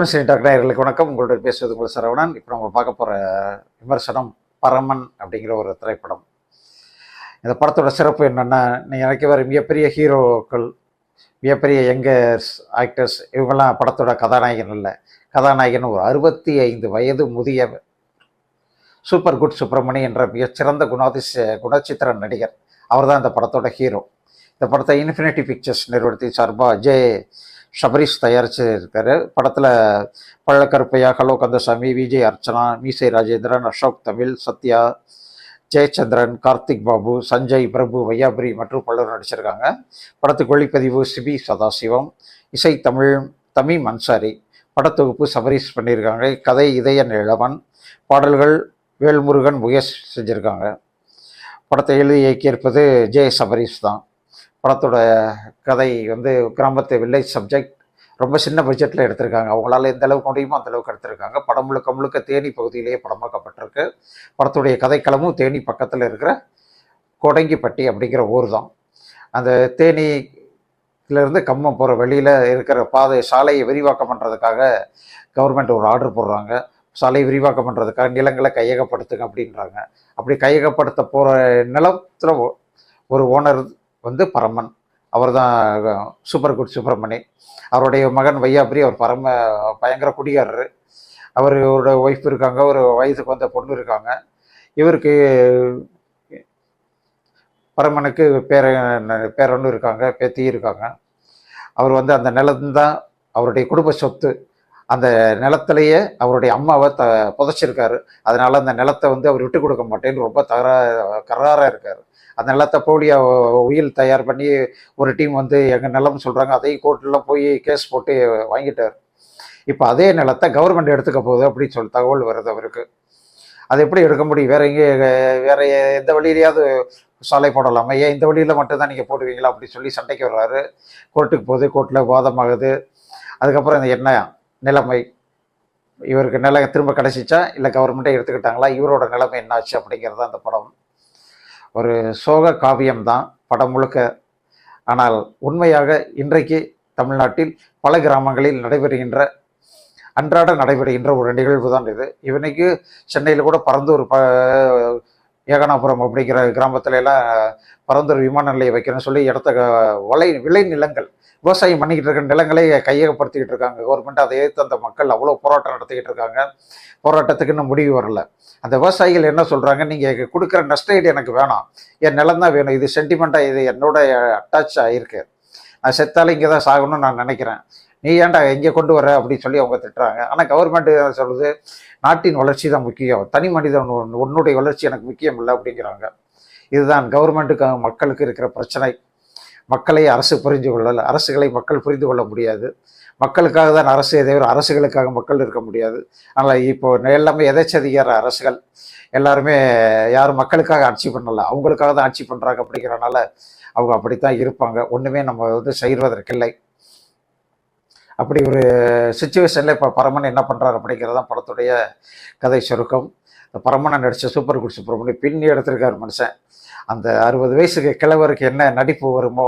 Tamil cine doctor நேயர்களுக்கு வணக்கம். உங்களோட பேசுவது உங்கள் சரவணன். இப்போ நம்ம பார்க்க போகிற விமர்சனம் பரமன் அப்படிங்கிற ஒரு திரைப்படம். இந்த படத்தோட சிறப்பு என்னென்னா நீங்கள் நினைக்க வர மிகப்பெரிய ஹீரோக்கள் மிகப்பெரிய யங்கர்ஸ் ஆக்டர்ஸ் இவங்கெல்லாம் படத்தோட கதாநாயகன் இல்லை. கதாநாயகன் ஒரு அறுபத்தி ஐந்து வயது முதிய சூப்பர் குட் சுப்பிரமணி என்ற மிகச்சிறந்த குணாதிச குணச்சித்திர நடிகர். அவர் தான் இந்த படத்தோட ஹீரோ. இந்த படத்தை இன்ஃபினிட்டி பிக்சர்ஸ் நிறுவனத்தின் சார்பாக ஜே ஷபரீஷ் தயாரிச்சிருக்காரு படத்தில் பழக்கருப்பையா ஹலோ கந்தசாமி விஜய் அர்ச்சனா மீசை ராஜேந்திரன் அசோக் தமிழ் சத்யா ஜெயச்சந்திரன் கார்த்திக் பாபு சஞ்சய் பிரபு வையாபுரி மற்றும் பலரும் நடிச்சிருக்காங்க. படத்துக்கு ஒளிப்பதிவு சிபி சதாசிவம் இசை தமிழ் தமிம் அன்சாரி படத்தொகுப்பு சபரீஷ் பண்ணியிருக்காங்க. கதை இதய நிலவன் பாடல்கள் வேல்முருகன் முயற்சி செஞ்சுருக்காங்க. படத்தை எழுதி இயக்கியிருப்பது ஜெய சபரீஷ் தான். படத்தோட கதை வந்து கிராமத்து வில்லேஜ் சப்ஜெக்ட் ரொம்ப சின்ன பட்ஜெட்டில் எடுத்திருக்காங்க. அவங்களால எந்த அளவுக்கு முடியுமோ அந்த அளவுக்கு எடுத்திருக்காங்க. படம் முழுக்க முழுக்க தேனி பகுதியிலேயே படமாக்கப்பட்டிருக்கு. படத்துடைய கதைக்களமும் தேனி பக்கத்தில் இருக்கிற கொடங்கிப்பட்டி அப்படிங்கிற ஊர் தான். அந்த தேனியிலேருந்து கம்மம் போகிற வெளியில் இருக்கிற பாதை சாலையை விரிவாக்கம் பண்ணுறதுக்காக கவர்மெண்ட் ஒரு ஆர்டர் போடுறாங்க. சாலை விரிவாக்கம் பண்ணுறதுக்காக நிலங்களை கையகப்படுத்துங்க அப்படின்றாங்க. அப்படி கையகப்படுத்த போகிற நிலத்தில் ஒரு ஓனர் வந்து பரமன். அவர் தான் சூப்பர் குட் சுப்பிரமணி. அவருடைய மகன் வையாபுரி அவர் பரம பயங்கர குடிகாரர். அவரோட ஒய்ஃப் இருக்காங்க. ஒரு வயதுக்கு வந்த பொண்ணு இருக்காங்க. இவருக்கு பரமனுக்கு பேர பேரன்னு இருக்காங்க பேத்தி இருக்காங்க. அவர் வந்து அந்த நிலம்தான் அவருடைய குடும்ப சொத்து. அந்த நிலத்திலேயே அவருடைய அம்மாவை த புதைச்சிருக்காரு. அதனால் அந்த நிலத்தை வந்து அவர் விட்டு கொடுக்க மாட்டேன்னு ரொம்ப தகரா கராராக இருக்கார். அந்த நிலத்தை போடிய உயில் தயார் பண்ணி ஒரு டீம் வந்து எங்கள் நிலம் சொல்கிறாங்க அதையும் கோர்ட்டில் போய் கேஸ் போட்டு வாங்கிட்டார். இப்போ அதே நிலத்தை கவர்மெண்ட் எடுத்துக்க போகுது அப்படின்னு சொல்லி தகவல் வருது அவருக்கு. அது எப்படி எடுக்க முடியும்? வேற எங்கே வேற எந்த வழியிலையாவது சாலை போடலாமா? ஏன் இந்த வழியில் மட்டும்தான் நீங்கள் போடுவீங்களா? அப்படின்னு சொல்லி சண்டைக்கு வர்றாரு. கோர்ட்டுக்கு போகுது கோர்ட்டில் வாதமாகுது. அதுக்கப்புறம் இந்த என்ன நிலைமை? இவருக்கு நிலம் திரும்ப கிடச்சிச்சா? இல்லை கவர்மெண்ட்டே எடுத்துக்கிட்டாங்களா? இவரோட நிலைமை என்னாச்சு அப்படிங்கிறது அந்த படம் ஒரு சோக காவியம் தான் படம் முழுக்க. ஆனால் உண்மையாக இன்றைக்கு தமிழ்நாட்டில் பல கிராமங்களில் நடைபெறுகின்ற அன்றாட நடைபெறுகின்ற ஒரு நிகழ்வு தான் இது. இவனைக்கு சென்னையில் கூட பறந்து ஒரு ப ஏகனாபுரம் அப்படிங்கிற கிராமத்துல எல்லாம் பரந்தூர் விமான நிலையம் வைக்கணும்னு சொல்லி இடத்த வலை விளை நிலங்கள் விவசாயம் பண்ணிக்கிட்டு இருக்க நிலங்களை கையகப்படுத்திக்கிட்டு இருக்காங்க. கவர்மெண்ட் அதை எதிர்த்து அந்த மக்கள் அவ்வளோ போராட்டம் நடத்திக்கிட்டு இருக்காங்க. போராட்டத்துக்கு இன்னும் முடிவு வரல. அந்த விவசாயிகள் என்ன சொல்கிறாங்க நீங்கள் கொடுக்குற நஷ்ட ஈடு எனக்கு வேணாம். என் நிலம் தான் வேணும். இது சென்டிமெண்ட்டாக இது என்னோட அட்டாச் ஆகிருக்கு நான் செத்தாலும் இங்கே தான் சாகணும்னு நான் நினைக்கிறேன். நீ ஏன்டா எங்கே கொண்டு வர? அப்படின்னு சொல்லி அவங்க திட்டுறாங்க. ஆனால் கவர்மெண்ட் சொல்லுது? நாட்டின் வளர்ச்சி தான் முக்கியம். தனி மனிதன் உன்னுடைய வளர்ச்சி எனக்கு முக்கியம் இல்லை அப்படிங்கிறாங்க. இதுதான் கவர்மெண்ட்டுக்கு மக்களுக்கு இருக்கிற பிரச்சனை. மக்களை அரசு புரிந்து கொள்ளலை அரசுகளை மக்கள் புரிந்து கொள்ள முடியாது. மக்களுக்காக தான் அரசு தவிர அரசுகளுக்காக மக்கள் இருக்க முடியாது. ஆனால் இப்போ எல்லாமே எதைச்சதிகார அரசுகள். எல்லாருமே யாரும் மக்களுக்காக ஆட்சி பண்ணலை அவங்களுக்காக தான் ஆட்சி பண்ணுறாங்க அப்படிங்கிறனால அவங்க அப்படித்தான் இருப்பாங்க. ஒன்றுமே நம்ம வந்து செய்வதற்கில்லை. அப்படி ஒரு சுச்சுவேஷனில் இப்போ பரமன் என்ன பண்ணுறாரு அப்படிங்கிறதான் படத்துடைய கதை சுருக்கம். இந்த பரமனை நடித்த சூப்பர் குட் சுப்பிரமணி பின்னி எடுத்திருக்காரு மனுஷன். அந்த அறுபது வயசுக்கு கிழவருக்கு என்ன நடிப்பு வருமோ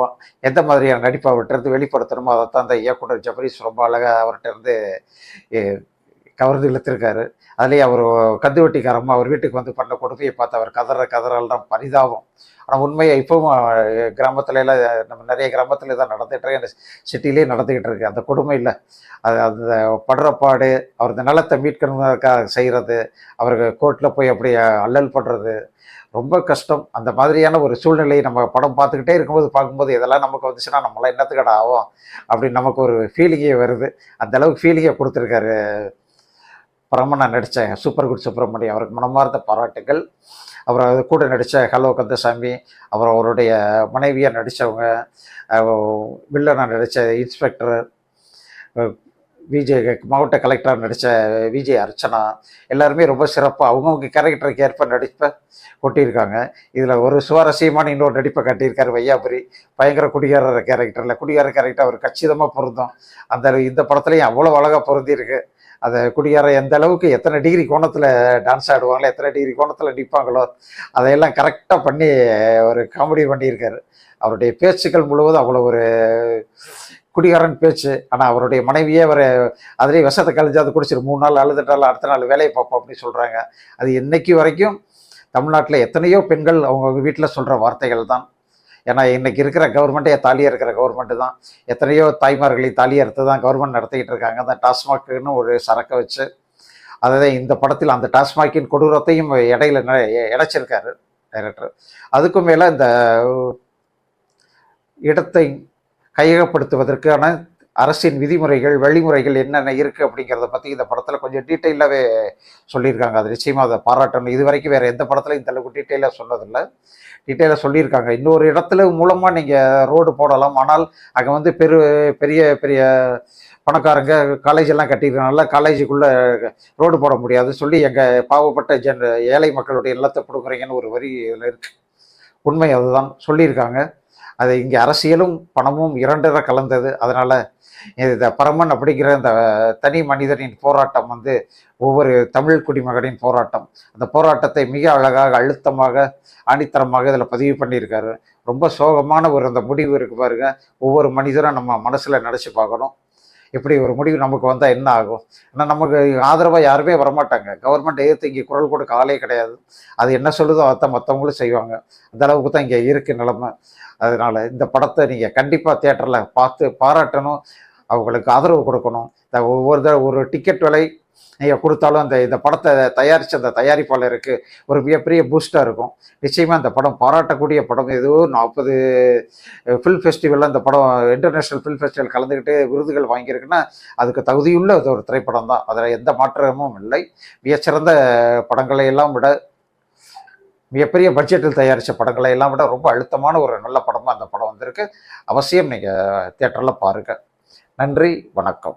எந்த மாதிரியான நடிப்பு அவர்கிட்ட இருந்து வெளிப்படுத்தணுமோ அதைத்தான் அந்த இயக்குனர் ஜபரீஸ் ரொம்ப அழகாக அவர்கிட்ட இருந்து கவர்ந்து இழுத்திருக்காரு. அதுலேயே அவர் கந்து வெட்டிக்காரமாக அவர் வீட்டுக்கு வந்து பண்ண கொடுமையை பார்த்து அவர் கதற கதறலாம் பரிதாபம். ஆனால் உண்மையை இப்போவும் கிராமத்துல எல்லாம் நம்ம நிறைய கிராமத்தில் தான் நடந்துகிட்டு இருக்கு. அந்த சிட்டிலே நடந்துக்கிட்டு இருக்கு. அந்த கொடுமை இல்லை. அது அந்த படுறப்பாடு அவர் இந்த நிலத்தை மீட்கணுங்கிறதுக்காக செய்கிறது அவருக்கு கோர்ட்டில் போய் அப்படி அல்லல் பண்ணுறது ரொம்ப கஷ்டம். அந்த மாதிரியான ஒரு சூழ்நிலையை நம்ம படம் பார்த்துக்கிட்டே இருக்கும்போது பார்க்கும்போது இதெல்லாம் நமக்கு வந்துச்சுன்னா நம்மளாம் என்னத்துக்கடா ஆகும் அப்படின்னு நமக்கு ஒரு ஃபீலிங்கே வருது. அந்த அளவுக்கு ஃபீலிங்கை கொடுத்துருக்காரு பரமனா நடித்த சூப்பர் குட் சுப்பிரமணியம் அவருக்கு மனமார்ந்த பாராட்டுகள். அப்புறம் அது கூட நடித்த ஹலோ கந்தசாமி அப்புறம் அவருடைய மனைவியாக நடித்தவங்க வில்லனாக நடித்த இன்ஸ்பெக்டர் விஜய் மாவட்ட கலெக்டராக நடித்த விஜய் அர்ச்சனா எல்லாருமே ரொம்ப சிறப்பாக அவங்கவுங்க கேரக்டருக்கு ஏற்ப நடிப்பை கொட்டியிருக்காங்க. இதில் ஒரு சுவாரஸ்யமான இன்னொரு நடிப்பை காட்டியிருக்காரு வையாபுரி. பயங்கர குடிகாரர் கேரக்டரில் குடிகார கேரக்டர் அவர் கச்சிதமாக பொருந்தும். அந்த இந்த படத்துலையும் அவ்வளோ அழகாக பொருந்திருக்கு அதை குடியார எந்த அளவுக்கு எத்தனை டிகிரி கோணத்தில் டான்ஸ் ஆடுவாங்களோ எத்தனை டிகிரி கோணத்தில் நிற்பாங்களோ அதையெல்லாம் கரெக்டாக பண்ணி ஒரு காமெடி பண்ணியிருக்காரு. அவருடைய பேச்சுக்கள் முழுவதும் அவ்வளோ ஒரு குடிகாரன் பேச்சு. ஆனால் அவருடைய மனைவியே அவர் அதிலே விஷத்தை கழிஞ்சு அது குடிச்சிரு மூணு நாள் அழுதுட்டாலும் அடுத்த நாள் வேலையை பார்ப்போம் அப்படின்னு சொல்கிறாங்க அது இன்னைக்கு வரைக்கும் தமிழ்நாட்டில் எத்தனையோ பெண்கள் அவங்கவுங்க வீட்டில் சொல்கிற வார்த்தைகள் தான். ஏன்னா இன்னைக்கு இருக்கிற கவர்மெண்ட்டே தாலியாக இருக்கிற கவர்மெண்ட்டு தான். எத்தனையோ தாய்மார்களை தாலியை அறுத்து தான் கவர்மெண்ட் நடத்திக்கிட்டு இருக்காங்க. அந்த டாஸ்மாக்னு ஒரு சரக்கை வச்சு அதை இந்த படத்தில் அந்த டாஸ்மாகின் கொடூரத்தையும் இடையில ந- டைரக்டர் அதுக்கும் மேலே இந்த இடத்தை கையகப்படுத்துவதற்கான அரசின் விதிமுறைகள் வழிமுறைகள் என்னென்ன இருக்குது அப்படிங்கிறத பற்றி இந்த படத்தில் கொஞ்சம் டீட்டெயிலாகவே சொல்லியிருக்காங்க. அது நிச்சயமாக அதை பாராட்டணும். இது வரைக்கும் வேறு எந்த படத்துலையும் இந்த அளவுக்கு டீட்டெயிலாக சொன்னதில்லை. டீட்டெயிலாக சொல்லியிருக்காங்க. இன்னொரு இடத்துல மூலமாக நீங்கள் ரோடு போடலாம். ஆனால் அங்கே வந்து பெரு பெரிய பெரிய பணக்காரங்க காலேஜ் எல்லாம் கட்டியிருக்கனால காலேஜுக்குள்ளே ரோடு போட முடியாது சொல்லி எங்கள் பாவப்பட்ட ஜென் ஏழை மக்களுடைய இல்லத்தை கொடுக்குறீங்கன்னு ஒரு வரி இதில் இருக்கு. உண்மை அதுதான். சொல்லியிருக்காங்க. அது இங்கே அரசியலும் பணமும் இரண்டரை கலந்தது. அதனால் இந்த பரமன் அப்படிங்கிற இந்த தனி மனிதனின் போராட்டம் வந்து ஒவ்வொரு தமிழ் குடிமகனின் போராட்டம். அந்த போராட்டத்தை மிக அழகாக அழுத்தமாக ஆணித்தரமாக இதில் பதிவு பண்ணியிருக்காரு. ரொம்ப சோகமான ஒரு அந்த முடிவு இருக்கு பாருங்க. ஒவ்வொரு மனிதரும் நம்ம மனசில் நினச்சி பார்க்கணும். இப்படி ஒரு முடிவு நமக்கு வந்தால் என்ன ஆகும்? ஏன்னா நமக்கு ஆதரவாக யாருமே வரமாட்டாங்க. கவர்மெண்ட் எதிர்த்து இங்கே குரல் கொடுக்க ஆளே கிடையாது. அது என்ன சொல்லுதோ அதான் மற்றவங்களும் செய்வாங்க. அந்த அளவுக்கு தான் இங்கே இருக்கு நிலைமை. அதனால் இந்த படத்தை நீங்கள் கண்டிப்பாக தேட்டரில் பார்த்து பாராட்டணும். அவங்களுக்கு ஆதரவு கொடுக்கணும். இந்த ஒவ்வொரு தடவை ஒரு டிக்கெட் விலை நீங்கள் கொடுத்தாலும் அந்த இந்த படத்தை தயாரித்த அந்த தயாரிப்பாளருக்கு ஒரு மிகப்பெரிய பூஸ்டாக இருக்கும். நிச்சயமாக இந்த படம் பாராட்டக்கூடிய படம். ஏதோ நாற்பது ஃபில்ம் ஃபெஸ்டிவலில் இந்த படம் இன்டர்நேஷ்னல் ஃபில்ம் ஃபெஸ்டிவல் கலந்துக்கிட்டு விருதுகள் வாங்கியிருக்குன்னா அதுக்கு தகுதியுள்ள அது ஒரு திரைப்படம் தான். அதில் எந்த மாற்றமும் இல்லை. மிகச்சிறந்த படங்களை எல்லாம் விட மிகப்பெரிய பட்ஜெட்டில் தயாரித்த படங்களை எல்லாம் விட ரொம்ப அழுத்தமான ஒரு நல்ல படமாக அந்த படம் வந்திருக்கு. அவசியம் நீங்கள் தேட்டரில் பாருங்கள் நன்றி வணக்கம்.